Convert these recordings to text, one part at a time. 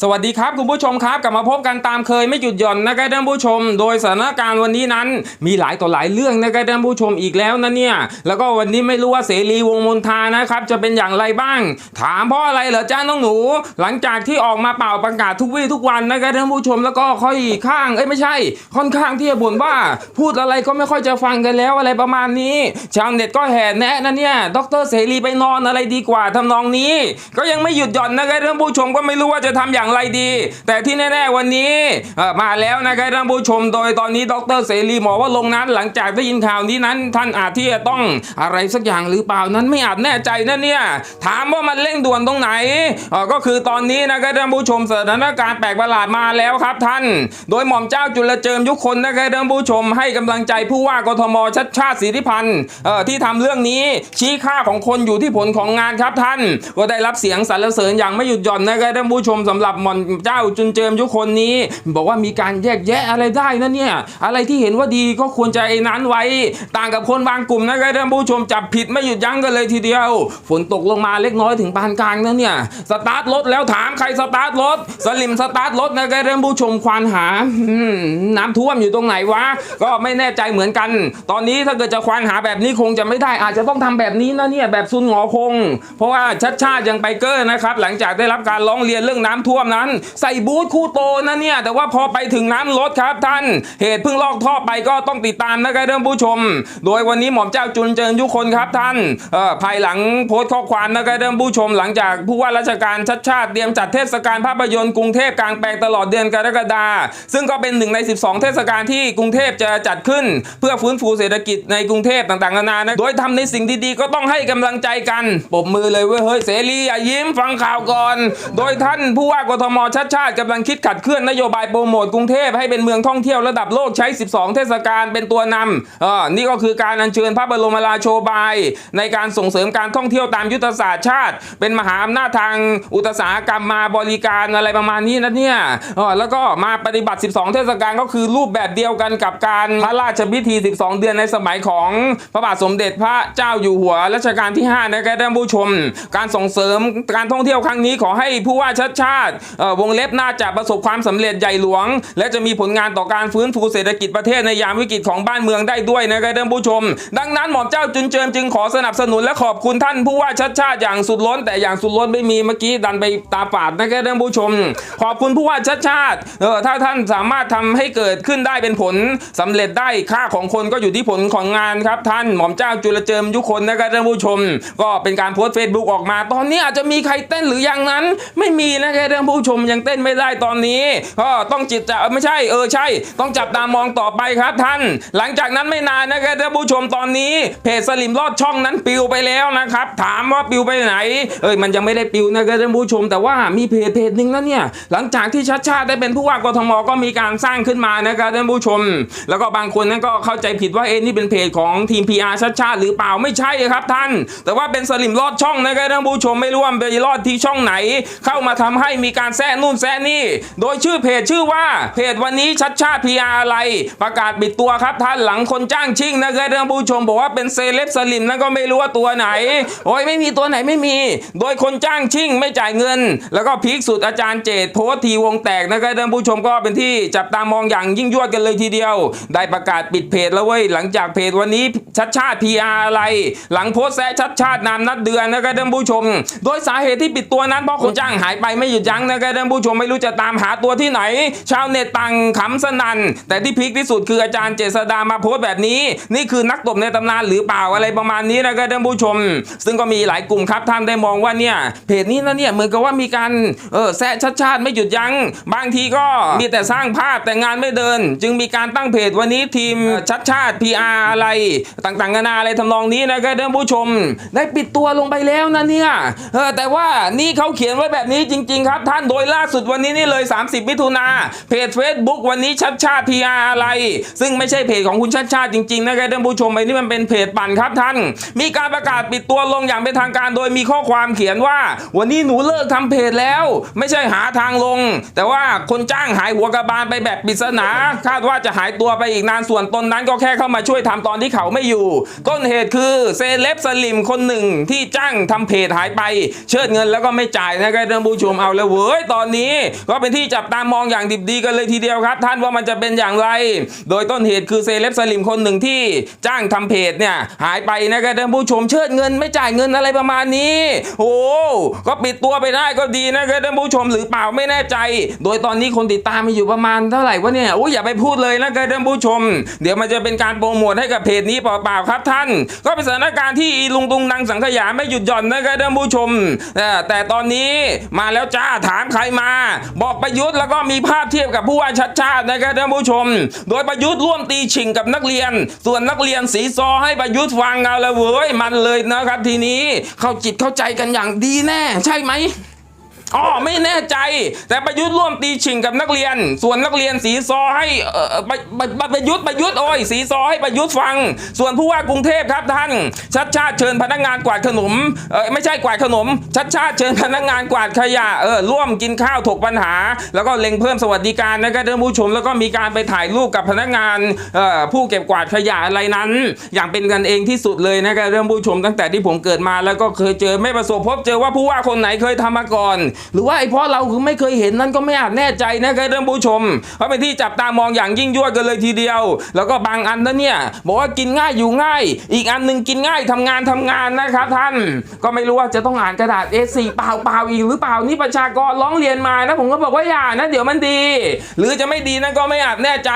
สวัสดีครับคุณผู้ชมครับกลับมาพบกันตามเคยไม่หยุดหย่อนนะครับท่านผู้ชม โดยสถานการณ์วันนี้นั้น มีหลายต่อหลายเรื่องนะครับท่านผู้ชมอีกแล้วนะเนี่ยแล้วก็วันนี้ไม่รู้ว่าเสรีวงมนทานะครับ จะเป็นอย่างไรบ้าง ถามเพราะอะไรเหรอจ้าน้องหนู หลังจากที่ออกมาเป่าประกาศทุกวี่ทุกวันนะครับท่านผู้ชมแล้วก็ค่อยข้างเอ้ยไม่ใช่ ค่อนข้างที่จะบ่นว่าพูดอะไรก็ไม่ค่อยจะฟังกันแล้วอะไรประมาณนี้ ชาวเน็ตก็แห่แนะนะเนี่ยดรเสรีไปนอนอะไรดีกว่าทำนองนี้ ก็ยังไม่หยุดหย่อนนะครับท่านผู้ชมก็ไม่รู้ว่าจะทำอย่างไรดี แต่ที่แน่ๆวันนี้มาแล้วนะครับท่านผู้ชมโดยตอนนี้ดรเสรีหมอว่าลงนั้นหลังจากได้ยินข่าวนี้นั้น ท่านอาจที่จะต้องอะไรสักอย่างหรือเปล่านั้นไม่อาจแน่ใจนะเนี่ยถามว่ามันเร่งด่วนตรงไหนก็คือตอนนี้นะครับท่านผู้ชมสถานการณ์แปลกประหลาดมาแล้วครับท่าน โดยหม่อมเจ้าจุลเจิมยุคคนนะครับท่านผู้ชมให้กำลังใจผู้ว่ากทมชัดชาติสิทธิพันธ์ที่ทำเรื่องนี้ชี้ค่าของคนอยู่ที่ผลของงานครับท่าน ก็ได้รับเสียงสรรเสริญอย่างไม่หยุดหย่อนนะครับท่านผู้ชมสำหรับหม่อมเจ้าจุนเจิมยุคคนนี้ บอกว่ามีการแยกแยะอะไรได้นะเนี่ย อะไรที่เห็นว่าดีก็ควรจะไอ้นั้นไว้ ต่างกับคนบางกลุ่มนะครับท่านผู้ชมจับผิดไม่หยุดยั้งกันเลยทีเดียว ฝนตกลงมาเล็กน้อยถึงปานกลางนะเนี่ยสตาร์ทรถแล้วถามใครสตาร์ทรถสลิมสตาร์ทรถนะครับท่านผู้ชมควานหาน้ำท่วมอยู่ตรงไหนวะก็ไม่แน่ใจเหมือนกัน ตอนนี้ถ้าเกิดจะควานหาแบบนี้คงจะไม่ได้อาจจะต้องทำแบบนี้นะเนี่ยแบบซุนหงอคง เพราะว่าชัดชาติยังไปเกอร์นะครับหลังจากได้รับการร้องเรียนเรื่องน้ำท่วมนั้น ใส่บูทคู่โตนะเนี่ย แต่ว่าพอไปถึงน้ำลดครับท่าน เหตุเพิ่งลอกท่อไปก็ต้องติดตามนะครับท่านผู้ชม โดยวันนี้หม่อมเจ้าจุนเจิญยุคนครับท่านภายหลังโพสต์ข้อความนะครับท่านผู้ชม หลังจากผู้ว่าราชการชัดชาติเตรียมจัดเทศกาลภาพยนตร์กรุงเทพกลางแปลงตลอดเดือนกรกฎาซึ่งก็เป็นหนึ่งใน 12 เทศกาลที่กรุงเทพจะจัดขึ้น เพื่อฟื้นฟูเศรษฐกิจในกรุงเทพต่างๆนานานะโดยทำในสิ่งดีๆก็ต้องให้กำลังใจกันปบมือเลยเว้ยเฮ้ยเสรีอย่ายิ้มฟังข่าวก่อน โดยท่านผู้ว่ากทมชัดชาติกำลังคิดขัดเคลื่อนนโยบายโปรโมทกรุงเทพให้เป็นเมืองท่องเที่ยวระดับโลกใช้ 12 เทศกาลเป็นตัวนำเออนี่ก็คือการอัญเชิญพระบรมราโชบาย ในการส่งเสริมการท่องเที่ยวตามยุทธศาสตร์ชาติ เป็นมหาอำนาจทางอุตสาหกรรมมาบริการอะไรประมาณนี้นะเนี่ยเออแล้วก็มาปฏิบัติ 12 เทศกาลก็คือรูปแบบเดียวกันกับการพระราชพิธี 12 เดือนในสมัยของพระบาทสมเด็จพระเจ้าอยู่หัวรัชกาลที่5นะครับท่านผู้ชม การส่งเสริมการท่องเที่ยวครั้งนี้ขอให้ผู้ว่าชัดชาติวงเล็บน่าจะประสบความสำเร็จใหญ่หลวง และจะมีผลงานต่อการฟื้นฟูเศรษฐกิจประเทศในยามวิกฤตของบ้านเมืองได้ด้วยนะครับท่านผู้ชม ดังนั้นหม่อมเจ้าจุนเจิมจึงขอสนับสนุนและขอบคุณท่านผู้ว่าชัดชาติอย่างสุดล้น แต่อย่างสุดล้นไม่มีเมื่อกี้ดันไปตาฝาดนะครับท่านผู้ชม ขอบคุณผู้ว่าชัดชาติเออถ้าท่านสามารถทำให้เกิดขึ้นได้เป็นผลสำเร็จได้ค่าของคนก็อยู่ที่ผลของงานครับท่านหม่อมเจ้าจุลเจิมยุคนนะครับท่านผู้ชม ก็เป็นการโพสต์เฟซบุ๊กออกมา ตอนนี้อาจจะมีใครเต้นหรือยังนั้น ไม่มีนะครับท่านผูู้้ชมยังเต้นไม่ได้ตอนนี้ก็ต้องจิตจะเออไม่ใช่เออใช่ ต้องจับตามองต่อไปครับท่าน หลังจากนั้นไม่นานนะครับท่านผู้ชมตอนนี้เพจสลิมลอดช่องนั้นปิวไปแล้วนะครับ ถามว่าปิวไปไหน เอ้ยมันยังไม่ได้ปิวนะครับท่านผู้ชม แต่ว่ามีเพจเพจหนึ่งนะเนี่ยหลังจากที่ชัดชาติได้เป็นผู้ว่ากทมก็มีการสร้างขึ้นมานะครับท่านผู้ชม แล้วก็บางคนนั้นก็เข้าใจผิดว่าเอ็นี่เป็นเพจของทีม PR ชัดชาติหรือเปล่าไม่ใช่ครับท่าน แต่ว่าเป็นสลิมลอดช่องนะครับท่านผู้ชมไม่รู้ว่าไปรอดที่ช่องไหน เข้ามาทำให้มีการแซะนู่นแซะนี่ โดยชื่อเพจชื่อว่าเพจวันนี้ชัดชาติ PR อะไร ประกาศปิดตัวครับท่านหลังคนจ้างชิ่งนะครับท่านผู้ชมบอกว่าเป็นเซเลบสลิมนั่นก็ไม่รู้ว่าตัวไหน โอ้ยไม่มีตัวไหนไม่มี โดยคนจ้างชิ่งไม่จ่ายเงิน แล้วก็พีคสุดอาจารย์เจตโพสทีวงแตกนะครับท่านผู้ชมก็เป็นที่จับตามองอย่างยิ่งยวดกันเลยทีเดียว ได้ประกาศปิดเพจแล้วเว้ยหลังจากเพจวันนี้ชัดชาติ PR อะไร หลังโพสแซะชัดชาตินามนัดเดือนนะครับท่านผู้ชม โดยสาเหตุที่ปิดตัวนั้นเพราะคนจ้างหายไปไม่หยุดยั้งนะครับท่านผู้ชมไม่รู้จะตามหาตัวที่ไหน ชาวเน็ตต่างขำสนั่น แต่ที่พีคที่สุดคืออาจารย์เจษดามาโพสต์แบบนี้ นี่คือนักตบในตำนานหรือเปล่าอะไรประมาณนี้นะครับท่านผู้ชม ซึ่งก็มีหลายกลุ่มครับท่านได้มองว่าเนี่ยเพจนี้นะเนี่ยเหมือนกับว่ามีการเออแซะชัดชาติไม่หยุดยั้งบางทีก็มีแต่สร้างภาพแต่งานไม่เดิน จึงมีการตั้งเพจวันนี้ทีมชัดชาติ PR อะไรต่างๆนานาอะไรทำนองนี้นะครับท่านผู้ชม ได้ปิดตัวลงไปแล้วนะเนี่ยเออแต่ว่านี่เขาเขียนไว้แบบนี้จริง ๆ ครับท่านโดยล่าสุดวันนี้นี่เลย 30 มิถุนาเพจ Facebook วันนี้ชัดชาติ PR อะไร ซึ่งไม่ใช่เพจของคุณชัดชาติจริงๆนะครับท่านผู้ชมไอ้นี่มันเป็นเพจปั่นครับท่าน มีการประกาศปิดตัวลงอย่างเป็นทางการโดยมีข้อความเขียนว่า วันนี้หนูเลิกทำเพจแล้ว ไม่ใช่หาทางลง แต่ว่าคนจ้างหายหัวกระบาลไปแบบปริศนาคาดว่าจะหายตัวไปอีกนานส่วนตนนั้นก็แค่เข้ามาช่วยทำตอนที่เขาไม่อยู่ ต้นเหตุคือเซเลบสลิมคนหนึ่งที่จ้างทำเพจหายไป เชิดเงินแล้วก็ไม่จ่ายนะครับท่านผู้ชมเอาแล้วเว้ว้ยตอนนี้ก็เป็นที่จับตามองอย่างดิบดีกันเลยทีเดียวครับ ท่านว่ามันจะเป็นอย่างไร โดยต้นเหตุคือเซเลบสลิมคนหนึ่งที่จ้างทำเพจเนี่ยหายไปนะครับท่านผู้ชมเชิดเงินไม่จ่ายเงินอะไรประมาณนี้ โอ้ก็ปิดตัวไปได้ก็ดีนะครับท่านผู้ชมหรือเปล่าไม่แน่ใจ โดยตอนนี้คนติดตามมีอยู่ประมาณเท่าไหร่วะเนี่ยโอ้ยอย่าไปพูดเลยนะครับท่านผู้ชม เดี๋ยวมันจะเป็นการโปรโมทให้กับเพจนี้เปล่าๆครับท่าน ก็เป็นสถานการณ์ที่ลุงตุงนางสังขยาไม่หยุดหย่อนนะครับท่านผู้ชมแต่ตอนนี้มาแล้วจ้าถามใครมา บอกประยุทธ์แล้วก็มีภาพเทียบกับผู้ว่าชัดชาตินะครับท่านผู้ชม โดยประยุทธ์ร่วมตีชิงกับนักเรียน ส่วนนักเรียนสีซอให้ประยุทธ์ฟังเอาละเว้ยมันเลยนะครับทีนี้เข้าจิตเข้าใจกันอย่างดีแน่ ใช่ไหม อ๋อไม่แน่ใจ แต่ประยุทธ์ร่วมตีชิงกับนักเรียน ส่วนนักเรียนสีซอให้เอ่อประประประประยุทธ์ประยุทธ์โอ้ยสีซอให้ประยุทธ์ฟัง ส่วนผู้ว่ากรุงเทพครับท่าน ชัดชาติเชิญพนักงานกวาดขนมเออไม่ใช่กวาดขนม ชัดชาติเชิญพนักงานกวาดขยะเออร่วมกินข้าวถกปัญหา แล้วก็เล็งเพิ่มสวัสดิการนะครับท่านผู้ชมแล้วก็มีการไปถ่ายรูปกับพนักงานเอ่อผู้เก็บกวาดขยะอะไรนั้น อย่างเป็นกันเองที่สุดเลยนะครับท่านผู้ชมตั้งแต่ที่ผมเกิดมาแล้วก็เคยเจอไม่ประสบพบเจอว่าผู้ว่าคนไหนเคยทำมาก่อนหรือว่าไอ้เพราะเราคือไม่เคยเห็นนั่นก็ไม่อาจแน่ใจนะครับท่านผู้ชม เพราะเป็นที่จับตามองอย่างยิ่งยวดกันเลยทีเดียว แล้วก็บางอันนะเนี่ยบอกว่ากินง่ายอยู่ง่าย อีกอันหนึ่งกินง่ายทำงานทำงานนะครับท่าน ก็ไม่รู้ว่าจะต้องอ่านกระดาษ A4 เปล่าเปล่าอีกหรือเปล่านี่ประชากรร้องเรียนมานะผมก็บอกว่าอย่านะเดี๋ยวมันดี หรือจะไม่ดีนั่นก็ไม่อาจแน่ใจ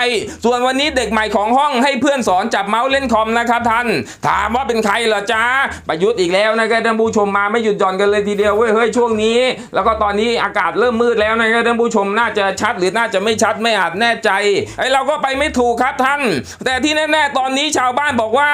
ส่วนวันนี้เด็กใหม่ของห้องให้เพื่อนสอนจับเมาส์เล่นคอมนะครับท่าน ถามว่าเป็นใครเหรอจ้าประยุทธ์อีกแล้วนะครับท่านผู้ชมมาไม่หยุดหย่อนกันเลยทีเดียวเว้ยเฮ้ยช่วงนี้ แล้วก็ตอนนี้อากาศเริ่มมืดแล้วนะครับท่านผู้ชมน่าจะชัดหรือน่าจะไม่ชัดไม่อาจแน่ใจไอ้เราก็ไปไม่ถูกครับท่าน แต่ที่แน่ๆตอนนี้ชาวบ้านบอกว่า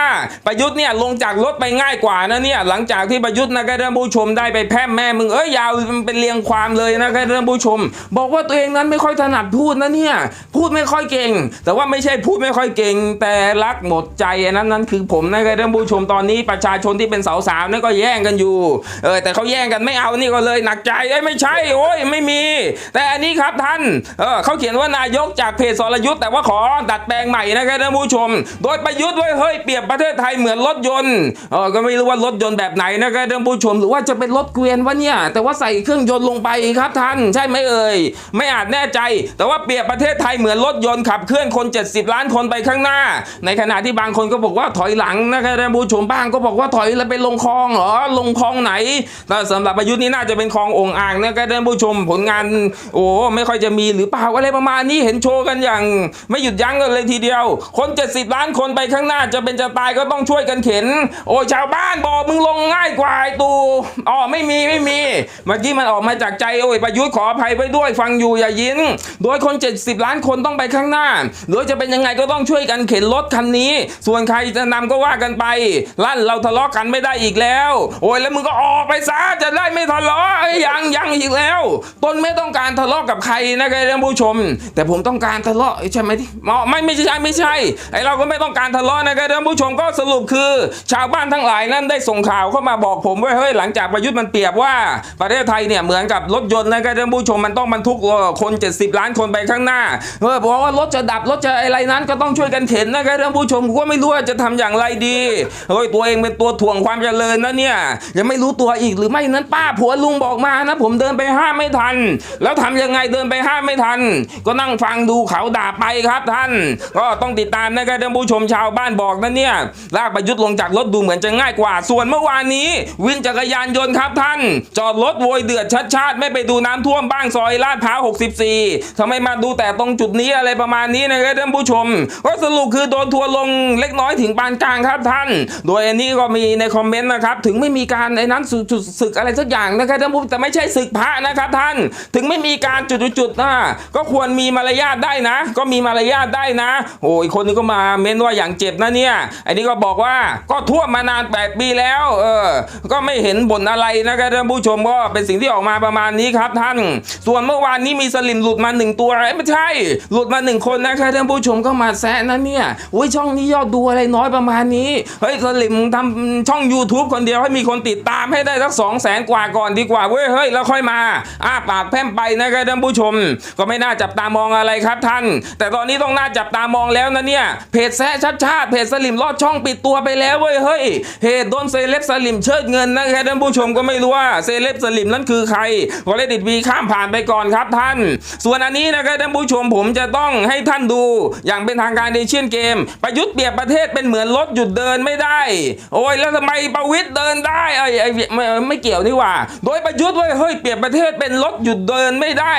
ประยุทธ์เนี่ยลงจากรถไปง่ายกว่านะเนี่ยหลังจากที่ประยุทธ์นะครับท่านผู้ชมได้ไปแพร่แม่มึงเอ้ยยาวเป็นเรียงความเลยนะครับท่านผู้ชม บอกว่าตัวเองนั้นไม่ค่อยถนัดพูดนะเนี่ยพูดไม่ค่อยเก่ง แต่ว่าไม่ใช่พูดไม่ค่อยเก่ง แต่รักหมดใจนั้นนั่นคือผมนะครับท่านผู้ชมตอนนี้ประชาชนที่เป็นสาวๆนั่นก็แย่งกันอยู่เออแต่เขาแย่งกันไม่เอานี่ก็เลยหนักใจเอ้ยไม่ใช่โอ้ยไม่มี แต่อันนี้ครับท่านเออเขาเขียนว่านายกจากเพจสรยุทธ์แต่ว่าขอดัดแปลงใหม่นะครับท่านผู้ชม โดยประยุทธ์ไว้เฮ้ยเปรียบประเทศไทยเหมือนรถยนต์เออก็ไม่รู้ว่ารถยนต์แบบไหนนะครับท่านผู้ชม หรือว่าจะเป็นรถเกวียนวะเนี่ยแต่ว่าใส่เครื่องยนต์ลงไปครับท่าน ใช่ไหมเอ่ยไม่อาจแน่ใจ แต่ว่าเปรียบประเทศไทยเหมือนรถยนต์ขับเคลื่อนคน 70 ล้านคนไปข้างหน้า ในขณะที่บางคนก็บอกว่าถอยหลังนะครับท่านผู้ชมบ้างก็บอกว่าถอยแล้วไปลงคลองเหรอลงคลองไหนแต่สำหรับประยุทธ์นี่น่าจะเป็นคลององอ่างนะครับท่านผู้ชมผลงานโอ้ไม่ค่อยจะมีหรือเปล่าอะไรประมาณนี้เห็นโชว์กันอย่าง ไม่หยุดยั้งกันเลยทีเดียว คน 70 ล้านคนไปข้างหน้าจะเป็นจะตายก็ต้องช่วยกันเข็น โอ้ชาวบ้านบอกมึงลงง่ายกว่าไอ้ตูอ๋อไม่มีไม่มีเมื่อกี้มันออกมาจากใจโอ้ยประยุทธ์ขออภัยไว้ด้วยฟังอยู่อย่ายิน โดยคน 70 ล้านคนต้องไปข้างหน้าโดยจะเป็นยังไงก็ต้องช่วยกันเข็นรถคันนี้ ส่วนใครจะนำก็ว่ากันไปลั่นเราทะเลาะกันไม่ได้อีกแล้ว โอ้ยแล้วมึงก็ออกไปซะจะได้ไม่ทะเลาะเอ้ยยังังอีกแล้วตนไม่ต้องการทะเลาะกับใครนะครับท่านผู้ชม แต่ผมต้องการทะเลาะใช่ไหมที่ไม่ไม่ใช่ไม่ใช่ไอเราก็ไม่ต้องการทะเลาะนะครับท่านผู้ชมก็สรุปคือ ชาวบ้านทั้งหลายนั้นได้ส่งข่าวเข้ามาบอกผมว่าเฮ้ยหลังจากประยุทธ์มันเปรียบว่าประเทศไทยเนี่ยเหมือนกับรถยนต์นะครับท่านผู้ชมมันต้องบรรทุกคน 70 ล้านคนไปข้างหน้าเออบอกว่ารถจะดับรถจะอะไรนั้นก็ต้องช่วยกันเข็นนะครับท่านผู้ชมก็ไม่รู้ว่าจะทำอย่างไรดีเฮ้ยตัวเองเป็นตัวถ่วงความเจริญนะเนี่ยยังไม่รู้ตัวอีกหรือไม่นั้นป้าผัวลุงบอกมานะผมเดินไปห้ามไม่ทัน แล้วทำยังไงเดินไปห้ามไม่ทัน ก็นั่งฟังดูเขาด่าไปครับท่าน ก็ต้องติดตามนะครับท่านผู้ชมชาวบ้านบอกนะเนี่ยลากประยุทธ์ลงจากรถดูเหมือนจะง่ายกว่า ส่วนเมื่อวานนี้ วินจักรยานยนต์ครับท่าน จอดรถโวยเดือดชัดชาติไม่ไปดูน้ำท่วมบ้างซอยลาดพร้าว64ทำไมมาดูแต่ตรงจุดนี้อะไรประมาณนี้นะครับท่านผู้ชม ก็สรุปคือโดนทัวร์ลงเล็กน้อยถึงปานกลางครับท่าน โดยอันนี้ก็มีในคอมเมนต์นะครับ ถึงไม่มีการในนั้นสุดศึกอะไรสักอย่างนะครับท่านผู้แต่ไม่ใช่ศึกพระนะครับท่านถึงไม่มีการจุดๆๆนะก็ควรมีมารยาทได้นะ ก็มีมารยาทได้นะ โอ้ยคนนี้ก็มาเม้นว่าอย่างเจ็บนะเนี่ยอันนี้ก็บอกว่าก็ท่วมมานาน 8 ปีแล้วเออก็ไม่เห็นบ่นอะไรนะครับท่านผู้ชมก็เป็นสิ่งที่ออกมาประมาณนี้ครับท่าน ส่วนเมื่อวานนี้มีสลิมหลุดมาหนึ่งตัวเอ้ไม่ใช่ หลุดมาหนึ่งคนนะครับท่านผู้ชมก็มาแซะนะเนี่ยอุ้ยช่องนี้ยอดดูอะไรน้อยประมาณนี้เฮ้ยสลิมทำช่อง YouTube คนเดียวให้มีคนติดตามให้ได้สักสองแสนกว่าก่อนดีกว่าเว้ยเฮ้ยแล้วค่อยมาอ้าปากแพร่มไปนะครับท่านผู้ชม ก็ไม่น่าจับตามองอะไรครับท่าน แต่ตอนนี้ต้องน่าจับตามองแล้วนะเนี่ยเพจแซะชัดชาติเพจสลิมลอดช่องปิดตัวไปแล้วเว้ยเฮ้ยเหตุโดนเซเลบสลิมเชิดเงินนะครับท่านผู้ชมก็ไม่รู้ว่าเซเลบสลิมนั้นคือใครขอเลดิตวีข้ามผ่านไปก่อนครับท่าน ส่วนอันนี้นะครับท่านผู้ชมผมจะต้องให้ท่านดู อย่างเป็นทางการในเชียนเกม ประยุทธ์เปรียบประเทศเป็นเหมือนรถหยุดเดินไม่ได้ โอ้ยแล้วทำไมประวิตยเดินได้ไอ้ไอ้ไม่ไม่เกี่ยวนี่ว่า โดยประยุทธ์เว้ยเฮ้ยเปรียบประเทศเป็นรถหยุดเดินไม่ได้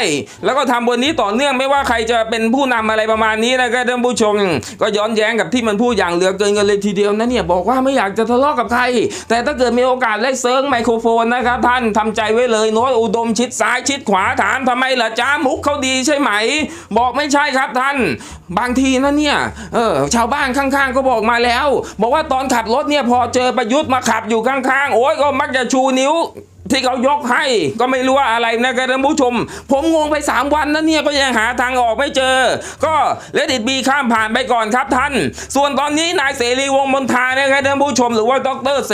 แล้วก็ทำบนนี้ต่อเนื่องไม่ว่าใครจะเป็นผู้นำอะไรประมาณนี้นะครับท่านผู้ชม ก็ย้อนแย้งกับที่มันพูดอย่างเหลือเกินกันเลยทีเดียวนะเนี่ยบอกว่าไม่อยากจะทะเลาะกับใคร แต่ถ้าเกิดมีโอกาสได้เซิร์งไมโครโฟนนะครับท่านทำใจไว้เลยโน้ตอุดมชิดซ้ายชิดขวาถามทำไมล่ะจ้ามุกเขาดีใช่ไหม บอกไม่ใช่ครับท่าน บางทีนะเนี่ยเออชาวบ้านข้างๆ ก็บอกมาแล้ว บอกว่าตอนขับรถเนี่ยพอเจอประยุทธ์มาขับอยู่ข้างๆ โอ้ยก็มักจะชูนิ้ว ที่เขายกให้ก็ไม่รู้ว่าอะไรนะครับท่านผู้ชม ผมงงไป 3 วันนะเนี่ยก็ยังหาทางออกไม่เจอ ก็เลดิตบีข้ามผ่านไปก่อนครับท่าน ส่วนตอนนี้นายเสรีวงมนทานะครับท่านผู้ชมหรือว่าดรเส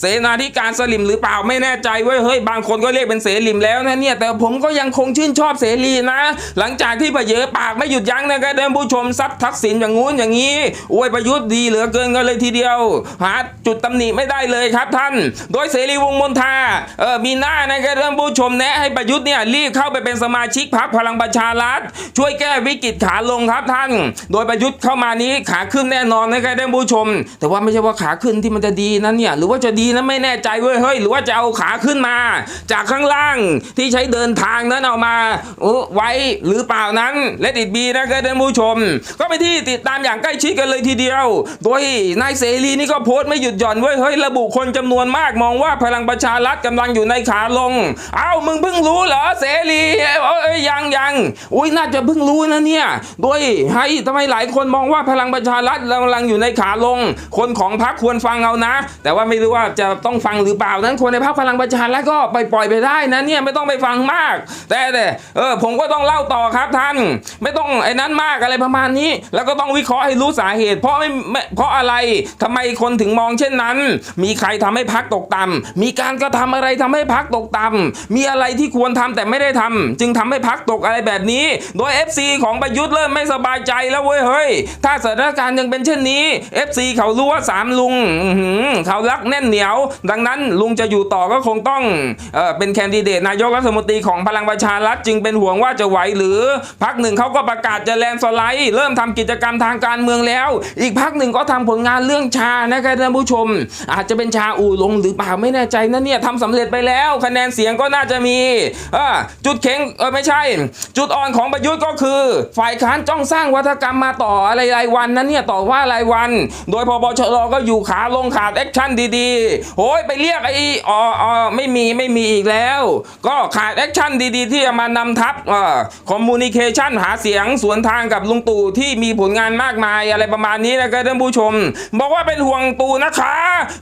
เสนาธิการสลิมหรือเปล่าไม่แน่ใจเว้ยเฮ้ยบางคนก็เรียกเป็นเสลิมแล้วนะเนี่ยแต่ผมก็ยังคงชื่นชอบเสรีนะ หลังจากที่ประเยอปากไม่หยุดยั้งนะครับท่านผู้ชมซัดทักษิณอย่างงู้นอย่างนี้อวยประยุทธ์ดีเหลือเกินกันเลยทีเดียว หาจุดตำหนิไม่ได้เลยครับท่าน โดยเสรีวงมนทาเอออมีหน้านะครับท่านผู้ชมแนะให้ประยุทธ์เนี่ยรีบเข้าไปเป็นสมาชิกพรรคพลังประชารัฐช่วยแก้วิกฤตขาลงครับท่าน โดยประยุทธ์เข้ามานี้ขาขึ้นแน่นอนนะครับท่านผู้ชม แต่ว่าไม่ใช่ว่าขาขึ้นที่มันจะดีนะเนี่ยหรือว่าจะดีนะไม่แน่ใจเว้ยเฮ้ยหรือว่าจะเอาขาขึ้นมา จากข้างล่างที่ใช้เดินทางนั้นเอามาไว้หรือเปล่านั้นและติดบีนะครับท่านผู้ชม ก็ไปที่ติดตามอย่างใกล้ชิดกันเลยทีเดียว โดยนายเสรีนี่ก็โพสต์ไม่หยุดหย่อนเว้ยเฮ้ยระบุคนจำนวนมากมองว่าพลังประชารัฐกำลังอยู่ในขาลง เอ้ามึงเพิ่งรู้เหรอเสรีเอ้ยยังยังอุ้ยน่าจะเพิ่งรู้นะเนี่ยโดยให้ทำไมหลายคนมองว่าพลังประชารัฐกำลังอยู่ในขาลง คนของพรรคควรฟังเอานะ แต่ว่าไม่รู้ว่าจะต้องฟังหรือเปล่านั้นคนในพรรคพลังประชารัฐก็ไปปล่อยไปได้นะเนี่ยไม่ต้องไปฟังมาก แต่แต่เออผมก็ต้องเล่าต่อครับท่าน ไม่ต้องไอ้นั้นมากอะไรประมาณนี้ แล้วก็ต้องวิเคราะห์ให้รู้สาเหตุ เพราะไม่ไม่เพราะอะไรทำไมคนถึงมองเช่นนั้น มีใครทำให้พักตกต่ำมีการกระทำอะไรทำให้พักตกต่ำมีอะไรที่ควรทำแต่ไม่ได้ทำจึงทำให้พักตกอะไรแบบนี้ โดย FC ของประยุทธ์เริ่มไม่สบายใจแล้วเว้ยเฮ้ยถ้าสถานการณ์ยังเป็นเช่นนี้ FC เขารู้ว่าสามลุงเขารักแน่นเหนียว ดังนั้นลุงจะอยู่ต่อก็คงต้องเออเป็นแคนดิเดตนายกรัฐมนตรีของพลังประชารัฐจึงเป็นห่วงว่าจะไหวหรือพักหนึ่งเขาก็ประกาศจะแลนด์สไลด์ เริ่มทำกิจกรรมทางการเมืองแล้ว อีกพักหนึ่งก็ทำผลงานเรื่องชานะครับท่านผู้ชม อาจจะเป็นชาอู่ลงหรือเปล่าไม่แน่ใจนะเนี่ยทำสำเร็จไปแล้ว คะแนนเสียงก็น่าจะมีจุดเข็งเออไม่ใช่ จุดอ่อนของประยุทธ์ก็คือ ฝ่ายค้านจ้องสร้างวัฒกรรมมาต่ออะไรรายวันนั้นเนี่ยต่อว่ารายวัน โดยพบชรก็อยู่ขาลงขาดแอคชั่นดีๆโอ้ยไปเรียกไอ้อ๋ออไม่มีไม่มีอีกแล้ว ก็ขาดแอคชั่นดีๆ ที่จะมานำทัพคอมมูนิเคชันหาเสียงสวนทางกับลุงตู่ที่มีผลงานมากมายอะไรประมาณนี้นะครับท่านผู้ชม บอกว่าเป็นห่วงตู่นะคะ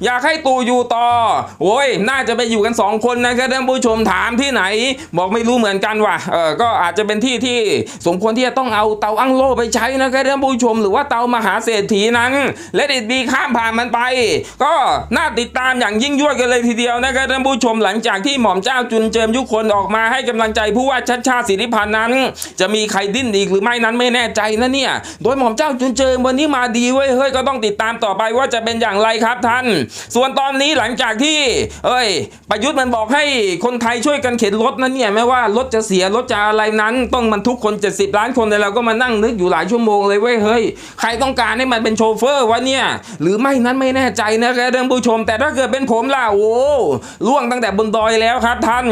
อยากให้ตู่อยู่ต่อโอ้ยน่าจะไปอยู่กัน2คนนะครับท่านผู้ชมถามที่ไหน บอกไม่รู้เหมือนกันว่ะเออก็อาจจะเป็นที่ที่สมควรที่จะต้องเอาเตาอั้งโลไปใช้นะครับท่านผู้ชม หรือว่าเตามหาเศรษฐีนั้น และดิดบีข้ามผ่านมันไป ก็น่าติดตามอย่างยิ่งยวดกันเลยทีเดียวนะครับท่านผู้ชมหลังจากที่หม่อมเจ้าจุนเจิมยุคนออกมาให้กำลังใจผู้ว่าชัดชาติสิทธิพันธ์นั้น จะมีใครดิ้นอีกหรือไม่นั้นไม่แน่ใจนะเนี่ยโดยหม่อมเจ้าจุนเจิมวันนี้มาดีเว้ยเฮ้ยก็ต้องติดตามต่อไปว่าจะเป็นอย่างไรครับท่าน ส่วนตอนนี้หลังจากที่ เอ้ยประยุทธ์มันบอกให้คนไทยช่วยกันเข็นรถนะเนี่ยไม่ว่ารถจะเสียรถจะอะไรนั้น ต้องบรรทุกคน 70 ล้านคนแต่เราก็มานั่งนึกอยู่หลายชั่วโมงเลยเว้ยเฮ้ยใครต้องการให้มันเป็นโชเฟอร์วะเนี่ยหรือไม่นั้นไม่แน่ใจนะครับท่านผู้ชม แต่ถ้าเกิดเป็นผมล่ะโอ้ล่วงตั้งแต่บนดอยแล้วครับท่าน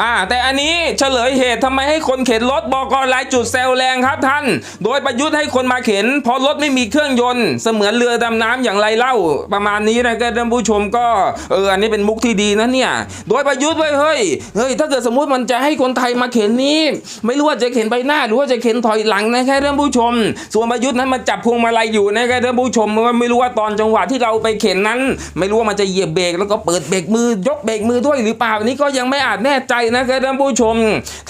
อ่าแต่อันนี้เฉลยเหตุทำไมให้คนเข็นรถบอกรลายจุดแซวแรงครับท่าน โดยประยุทธ์ให้คนมาเข็นเพราะรถไม่มีเครื่องยนต์เสมือนเรือดำน้ำอย่างไรเล่าประมาณนี้นะครับท่านผู้ชมก็เอออันนี้เป็นมุกที่ดีนะเนี่ยโดยประยุทธ์ไว้ยเฮ้ยเฮ้ยถ้าเกิดสมมุติมันจะให้คนไทยมาเข็นนี้ ไม่รู้ว่าจะเข็นไปหน้าหรือว่าจะเข็นถอยหลังนะครับท่านผู้ชม ส่วนประยุทธ์นั้นมันจับพวงมาลัยอยู่นะครับท่านผู้ชมมันไม่รู้ว่าตอนจังหวะที่เราไปเข็นนั้น ไม่รู้ว่ามันจะเหยียบเบรกแล้วก็เปิดเบรกมือยกเบรกมือด้วยหรือเปล่าอันนี้ก็ยังไม่อาจแน่ใจนะครับท่านผู้ชม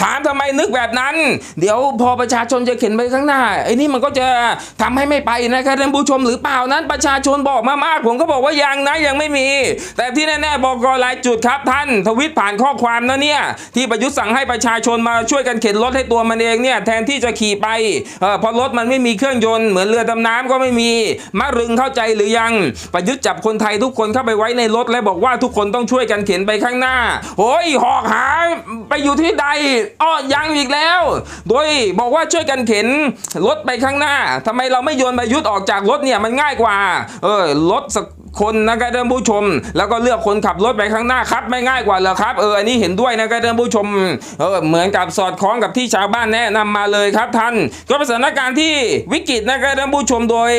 ถามทำไมนึกแบบนั้น เดี๋ยวพอประชาชนจะเข็นไปข้างหน้าไอ้นี่มันก็จะทำให้ไม่ไปนะครับท่านผู้ชมหรือเปล่านั้นประชาชนบอกมามากผมก็บอกว่ายังนะยังไม่มี แต่ที่แน่ๆบอกกหลายจุดครับท่านทวิตผ่านข้อความนะเนี่ยที่ประยุทธ์สั่งให้ประชาชนมาช่วยกันเข็นรถให้ตัวมันเองเนี่ยแทนที่จะขี่ไปเออพอรถมันไม่มีเครื่องยนต์เหมือนเรือดำน้ำก็ไม่มีมะรึงเข้าใจหรือยัง ประยุทธ์จับคนไทยทุกคนเข้าไปไว้ในรถและบอกว่าทุกคนต้องช่วยกันเข็นไปข้างหน้าโอ้ยหอกหาไปอยู่ที่ใดอ้อยังอีกแล้ว โดยบอกว่าช่วยกันเข็นรถไปข้างหน้าทำไมเราไม่โยนประยุทธ์ออกจากรถเนี่ยมันง่ายกว่า เออรถส คนนะครับท่านผู้ชม แล้วก็เลือกคนขับรถไปข้างหน้าครับ ไม่ง่ายกว่าเหรอครับเอออันนี้เห็นด้วยนะครับท่านผู้ชมเออเหมือนกับสอดคล้องกับที่ชาวบ้านแนะนำมาเลยครับท่าน ก็เป็นสถานการณ์ที่วิกฤตนะครับท่านผู้ชมโดย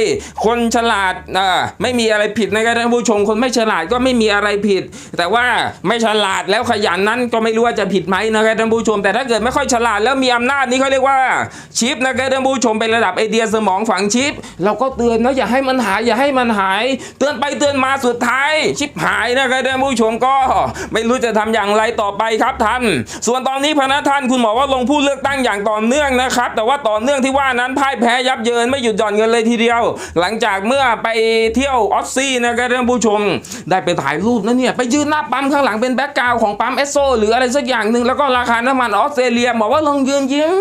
คนฉลาดอ่าไม่มีอะไรผิดนะครับท่านผู้ชม คนไม่ฉลาดก็ไม่มีอะไรผิด แต่ว่าไม่ฉลาดแล้วขยันนั้นก็ไม่รู้ว่าจะผิดไหมนะครับท่านผู้ชม แต่ถ้าเกิดไม่ค่อยฉลาดแล้วมีอำนาจนี่เขาเรียกว่าชิปนะครับท่านผู้ชมเป็นระดับไอเดียสมองฝังชิป เราก็เตือนนะอย่าให้มันหายอย่าให้มันหาย เตือนไปเตือนมาสุดท้าย ชิปหายนะครับท่านผู้ชมก็ ไม่รู้จะทำอย่างไรต่อไปครับท่าน ส่วนตอนนี้พนักท่านคุณหมอว่าลงผู้เลือกตั้งอย่างต่อเนื่องนะครับ แต่ว่าต่อเนื่องที่ว่านั้นพ่ายแพ้ยับเยินไม่หยุดหย่อนกันเลยทีเดียว หลังจากเมื่อไปเที่ยวออสซี่นะครับท่านผู้ชม ได้ไปถ่ายรูปนะเนี่ยไปยืนหน้าปั๊มข้างหลังเป็นแบ็กกราวของปั๊มเอสโซหรืออะไรสักอย่างหนึ่งแล้วก็ราคาน้ำมันออสเตรเลียบอกว่าลองยืนยิ้ม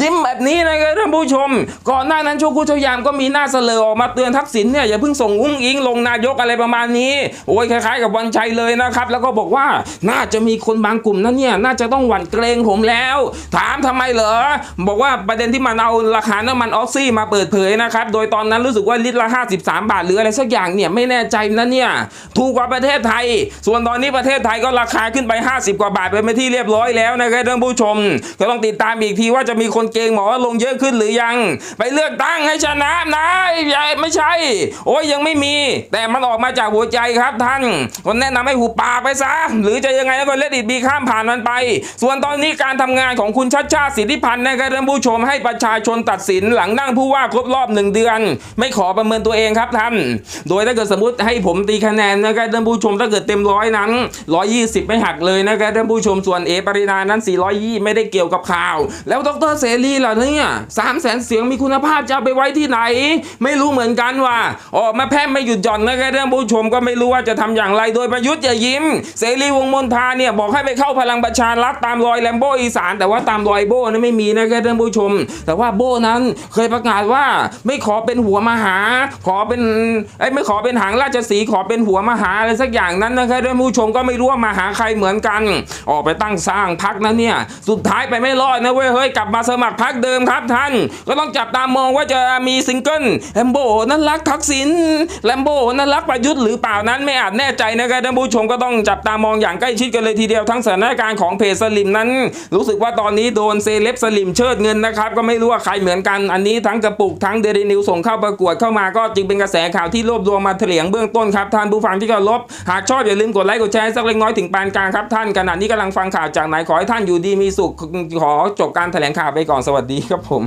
ยิ้มแบบนี้นะครับท่านผู้ชม ก่อนหน้านั้นโชกุชยามก็มีหน้าเสลอออกมาเตือนทักษิณเนี่ยอย่าเพิ่งส่งอุ้งอิงลงนายกอะไรประมาณนี้โอ้ยคล้ายๆ กับวันชัยเลยนะครับ แล้วก็บอกว่าน่าจะมีคนบางกลุ่มนั้นเนี่ยน่าจะต้องหวั่นเกรงผมแล้ว ถามทำไมเหรอ บอกว่าประเด็นที่มันเอาราคาน้ำมันออกซี่มาเปิดเผยนะครับ โดยตอนนั้นรู้สึกว่าลิตรละ 53 บาทหรืออะไรสักอย่างเนี่ยไม่แน่ใจนะเนี่ยถูกกว่าประเทศไทย ส่วนตอนนี้ประเทศไทยก็ราคาขึ้นไป 50 กว่าบาทไปนที่เรียบร้อยแล้วนะครับท่านผู้ชม ก็ต้องติดตามอีกทีว่าจะมีคนเกงหมอว่าลงเยอะขึ้นหรือยัง ไปเลือกตั้งให้ชนะนะไม่ใช่ โอ้ยยังไม่มี แต่มันออกมาจากหัวใจครับท่าน คนแนะนำให้หูปากไปซะหรือจะยังไงแล้วก็เลดอิดบีข้ามผ่านมันไป ส่วนตอนนี้การทำงานของคุณชัดชาติสิทธิพันธ์นะครับท่านผู้ชมให้ประชาชนตัดสินหลังนั่งผู้ว่าครบรอบหนึ่งเดือน ไม่ขอประเมินตัวเองครับท่าน โดยถ้าเกิดสมมติให้ผมตีคะแนนนะครับท่านผู้ชมถ้าเกิดเต็มร้อยนั้น 120 ไม่หักเลยนะครับท่านผู้ชมส่วนเอปรินานั้น 420 ไม่ได้เกี่ยวกับข่าว แล้วดรเสรีล่ะเนี่ยสามแสนเสียงมีคุณภาพจะไปไว้ที่ไหน ไม่รู้เหมือนกันว่า ออกมาแพร่ไม่หยุดหย่อนนะครับท่านผู้ชมก็ไม่รู้ว่าจะทำอย่างไรโดยประยุทธ์อย่ายิ้ม เสรีวงมนทาเนี่ยบอกให้ไปเข้าพลังประชารัฐตามรอยแลมโบอีสาน แต่ว่าตามรอยโบนั้นไม่มีนะครับท่านผู้ชม แต่ว่าโบนั้นเคยประกาศว่าไม่ขอเป็นหัวมหา ขอเป็นไอ้ไม่ขอเป็นหางราชสีขอเป็นหัวมหาอะไรสักอย่างนั้นนะครับท่านผู้ชมก็ไม่รู้ว่ามาหาใครเหมือนกัน ออกไปตั้งสร้างพักนั้นเนี่ยสุดท้ายไปไม่รอดนะเว้ยเฮ้ยกลับมาสมครพักเดิมครับท่าน ก็ต้องจับตามองว่าจะมีซิงเกิลแลมโบนั้นรักทักษิณแลมโบนั้นรักประยุทธ์หรือเปล่านั้นไม่อาจแน่ใจนะครับท่านผู้ชมก็ต้องจับตามองอย่างใกล้ชิดกันเลยทีเดียวทั้งสถานการณ์ของเพจสลิมนั้น รู้สึกว่าตอนนี้โดนเซเลบสลิมเชิดเงินนะครับก็ไม่รู้ว่าใครเหมือนกันอันนี้ทั้งกระปุกทั้งเดลินิวส่งเข้าประกวดเข้ามาก็จึงเป็นกระแสข่าวที่รวบรวมมาเถลียงเบื้องต้นครับท่านผู้ฟังที่เคารพหากชอบอย่าลืมกดไลค์กดแชร์สักเล็กน้อยถึงปานกลางครับท่านขณะนี้กำลังฟังข่าวจากไหนขอให้ท่านอยู่ดีมีสุขขอจบการแถลงข่าวไปก่อนสวัสดีครับผม